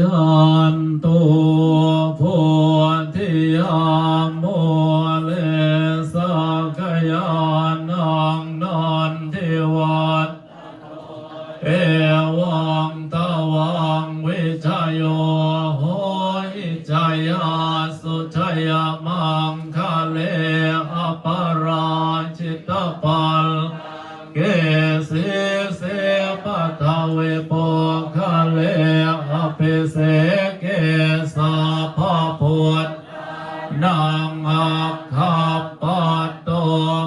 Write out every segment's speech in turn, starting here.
ยันตุพุทธิยามโมเลสกยานังนันทิวัตเอวังตะวังวิชัยโยโหหิจยาสุชยมังคะเลอปาราชิตปัลเกสิเสปทเวปคะเล ภิเสเกสาภาพุทธนางอักขับปัตโต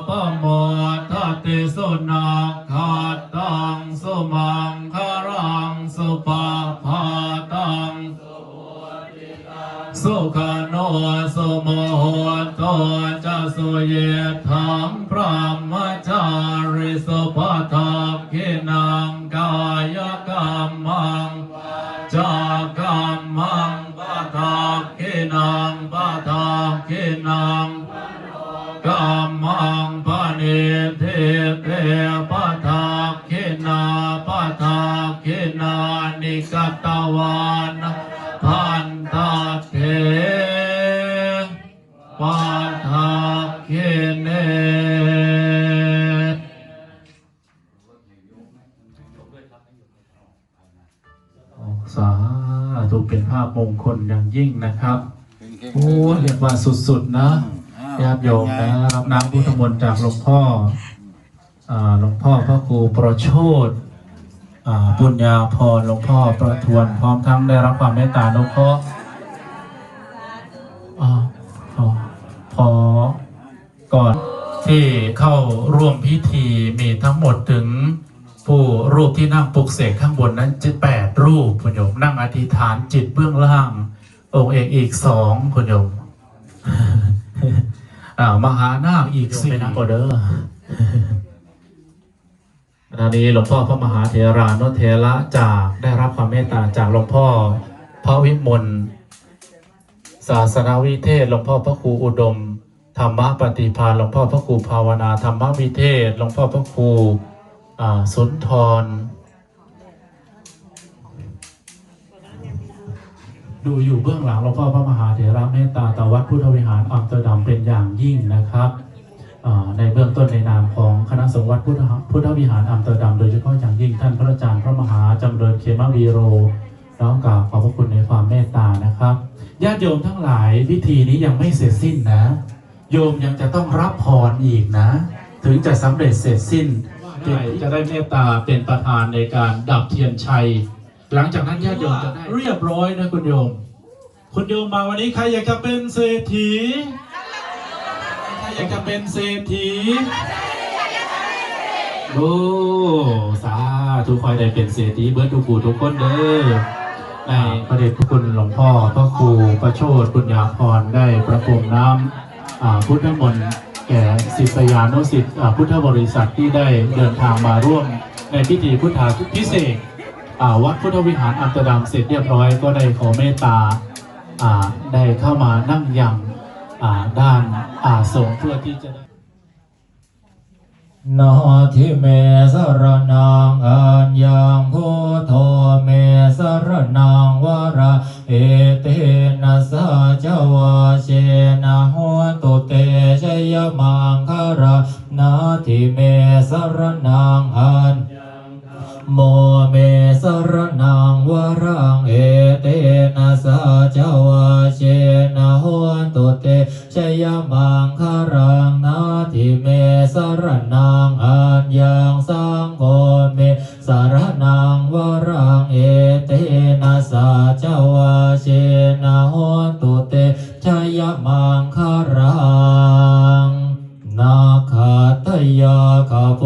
ปโมทัตติสุนักขัดตังสุมังคารังสุปาพาตังสุขโนสุโมโหโตจะสุเยธังพระมจาริสุภาทักขินังกายกรรมัง นังกรรมังปะนิเทเตปะทักขินาปะทักขินานิกตวานพันตาเทปะทักขิเนสาธุเป็นภาพมงคลอย่างยิ่งนะครับ โอ้เรียกว่าสุดๆนะญาติโยมนะรับน้ำพุทธมนต์จากหลวงพ่ออ่าหลวงพ่อพระครูประโชดอ่าปุญญาพรหลวงพ่อประทวนพร้อมทั้งได้รับความเมตตาหลวงพ่ออ่าพอพอก่อนที่เข้าร่วมพิธีมีทั้งหมดถึงผู้รูปที่นั่งปลุกเสกข้างบนนั้นจะแปดรูปคุณโยมนั่งอธิษฐานจิตเบื้องล่าง องค์เอกอีกสองคุณโยมอ่ามหานาคอีกสี่นะออเดอร์ตอนนี้หลวงพ่อพระมหาเถรานุเถระจากได้รับความเมตตาจากหลวงพ่อพระวิมลศาสนาวิเทศหลวงพ่อพระครูอุดม ธรรมปฏิภาณหลวงพ่อพระครูภาวนาธรรมวิเทศหลวงพ่อพระครูอ่าสุนทร ดูอยู่เบื้องหลังหลวงพ่อพระมหาเถระเมตตาตาวัดพุทธวิหารอัมสเตอร์ดัมเป็นอย่างยิ่งนะครับในเบื้องต้นในนามของคณะสงฆ์วัดพุทธพุทธวิหารอัมสเตอร์ดัมโดยเฉพาะอย่างยิ่งท่านพระอาจารย์พระมหาจำเริญเขมวีโรน้องกราบขอบพระคุณในความเมตตานะครับญาติโยมทั้งหลายพิธีนี้ยังไม่เสร็จสิ้นนะ โยมยังจะต้องรับพรอีกนะ ถึงจะสำเร็จเสร็จสิ้นจะได้เมตตาเป็นประธานในการดับเทียนชัย หลังจากนั้นญาติโยมจะได้เรียบร้อยนะคุณโยม คุณโยมมาวันนี้ใครอยากจะเป็นเศรษฐีใครอยากจะเป็นเศรษฐีโอ้สาธุคอยได้เป็นเศรษฐีเบิร์ดทุกผู้ทุกคนเด้อในพระเดชพระคุณหลวงพ่อพระครูประโชดปุญญาพรได้ประพรมน้ำพุทธมนต์แก่ศิษยานุศิษย์พุทธบริษัทที่ได้เดินทางมาร่วมในพิธีพุทธาพิเศษ วัดพุทธวิหารอัมสเตอร์ดัมเสร็จเรียบร้อยก็ได้ขอเมตตาได้เข้ามานั่งยังอ่าด้านอาสงฆ์เพื่อที่จะได้นาทิเมสรนังอัญญังพุทโธเมสรนังวราเอเตนะสะจวาเชนะหัวตุเตชยมังคารานาทิเมสรนัง งสังโฆเมสารนังวรังเอเตนะสะจาวาเชนะโหตุเตชยมังคารังนาคาตยาคาโป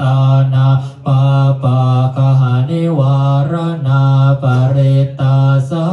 ตานาปาปาคหานิวารณาปริตาสา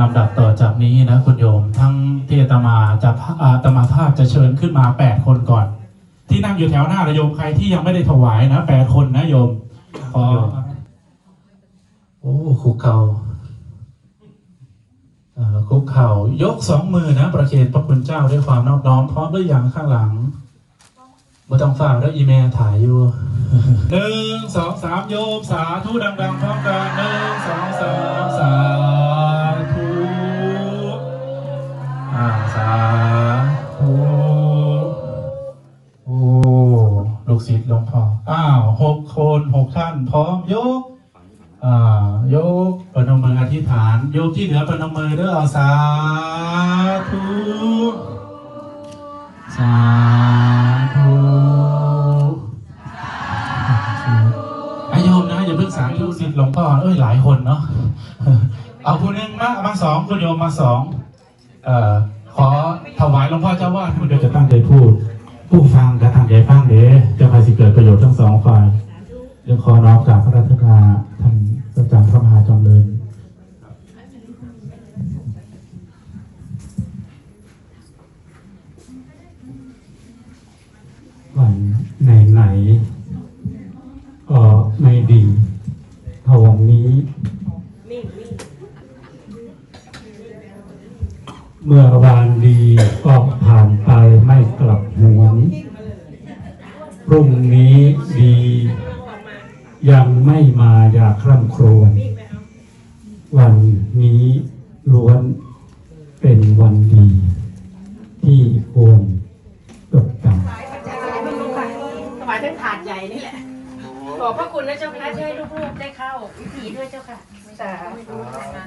ลำดับต่อจากนี้นะคุณโยม ทั้งที่อาตมาจะพาอาตมาภาพจะเชิญขึ้นมา 8 คนก่อน ที่นั่งอยู่แถวหน้านะโยมใครที่ยังไม่ได้ถวายนะแปดคนนะโยมขอโอ้คุกเข่าอ่าคุกเข่ายกสองมือนะ ประเคนพระคุณเจ้าด้วยความนอบน้อมพร้อมด้วยอย่างข้างหลังบ่ต้องฝากแล้วอีเมลถ่ายอยู่หนึ่งสองสามโยมสาธุดัง ๆ พร้อมกันหนึ่งสองสาม ลูกศิษย์หลวงพ่อ อ้าวหกคนหกท่าน พร้อมยก อ่า ยกปนมืออธิษฐานยมที่เหลือปนมือเด้อสาธุสาธุอาโยมนะอย่าเพิ่งสาธุสิทธิ์หลวงพ่อเอ้ยหลายคนเนาะเอาคนหนึงมามาสองคุณโยมมาสองเอ่อขอถวายหลวงพ่อเจ้าวาดคุณโยมจะตั้งใจพูด ผู้ฟังและตั้งใจฟังเด้จะมาสิเกิดประโยชน์ทั้งสองฝ่ายเดี๋ยวขอน้อมกราบพระรัตนาท่านประจำพระมหาจอมเริญวันไหนไหนๆก็ไม่ดีเท่าวันนี้ เมื่อวาน ยังไม่มาอยากคร่ำครวญวันนี้ล้วนเป็นวันดี ที่ควรจดจำถวายทั้งถาดใหญ่นี่แหละขอบพระคุณนะเจ้าค่ะที่ให้ลูกๆได้เข้าพิธีด้วยเจ้าค่ะสา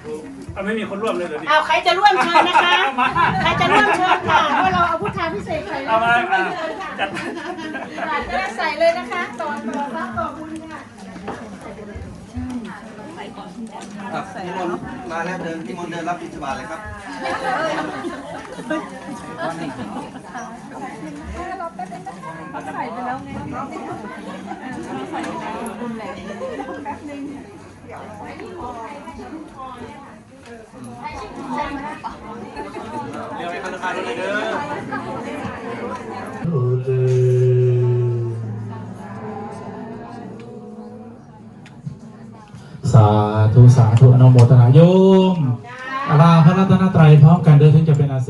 ธุเอาไม่มีคนร่วมเลยเหรอดิเอาใครจะร่วมเชิญนะคะ ใครจะร่วมเชิญค่ะเพราะเราเอาพุทธาพิเศษใส่เอามาร่วจัดได้ใส่เลยนะคะต่อต่อรับต่อบุ ค่ะครับนิมนต์มาแล้วเดินนิมนต์เดินรับบิณฑบาตเลยครับเดี๋ยวไปธนาคารเลยเด้อ สาธุอนุโมทนาโยมลาพระรัตนตรัยพร้อมกันเดินถึงจะเป็นอาเส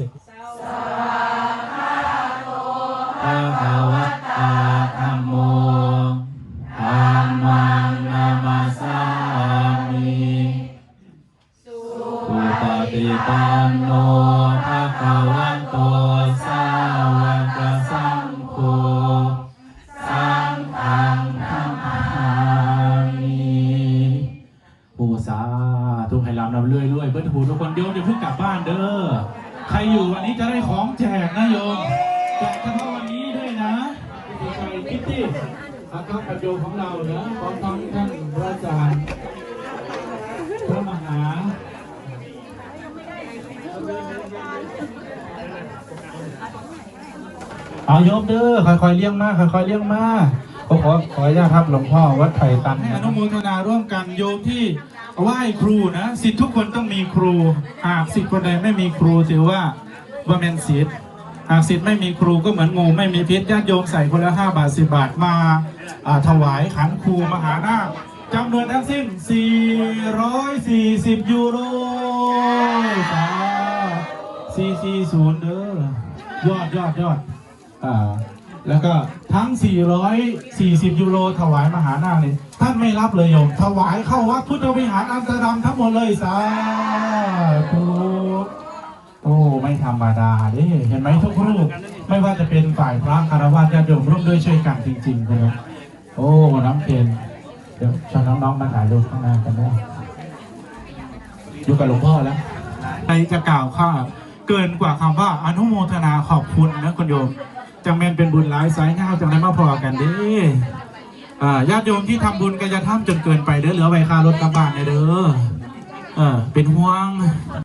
เรื่อยเรื่อยๆเพื่อนผูทุกคนโยมอย่าเพิ่งกลับบ้านเด้อใครอยู่วันนี้จะได้ของแจกนะโยมแจกเฉพาะวันนี้ด้วยนะพี่ชัยคิดดิอาคับปัจโยมของเรานะพร้อมทั้งท่านพระอาจารย์พระมหาเอาโยมเด้อค่อยๆเลี้ยงมาค่อยๆเลี้ยงมาขอขอขออนุญาตครับหลวงพ่อวัดไผ่ตันให้อนุโมทนาร่วมกันโยมที่ ไหว้ครูนะสิทธิ์ทุกคนต้องมีครูหากสิทธิ์คนใดไม่มีครูถือว่าว่าเป็นสิทธิ์หากสิทธิ์ไม่มีครูก็เหมือนงูไม่มีพิษญาติโยมใส่คนละห้าบาทสิบาทมาอ่าถวายขันครูมหานาคจำนวนทั้งสิ้น 440 ยูโรสา440 เด้อยอดยอดยอดอ่า แล้วก็ทั้ง 440 ยูโรถวายมหานาคเนี่ยท่านไม่รับเลยโยม ถวายเข้าวัดพุทธวิหารอัมสเตอร์ดัมทั้งหมดเลยสาธุโอ้ ไม่ธรรมดาเด้เห็นไหมทุกรูป ไม่ว่าจะเป็นฝ่ายพระคารวะญาติโยมร่วมด้วยช่วยกันจริงๆเลยโอ้น้ำเพนเดี๋ยวชวนน้องๆมาถ่ายรูปข้างหน้ากันได้อยู่กับหลวงพ่อแล้วใครจะกล่าวข้าเกินกว่าคำว่าอนุโมทนาขอบคุณนะคุณโยม จังแมนเป็นบุญหลายสายเงาจังได้มาพอกันเด้อ่าญาติโยมที่ทำบุญก็จะทำจนเกินไปเด้อเหลือไว้ค่ารถกลับบ้านเนี่ยเด้อเออเป็นห่วง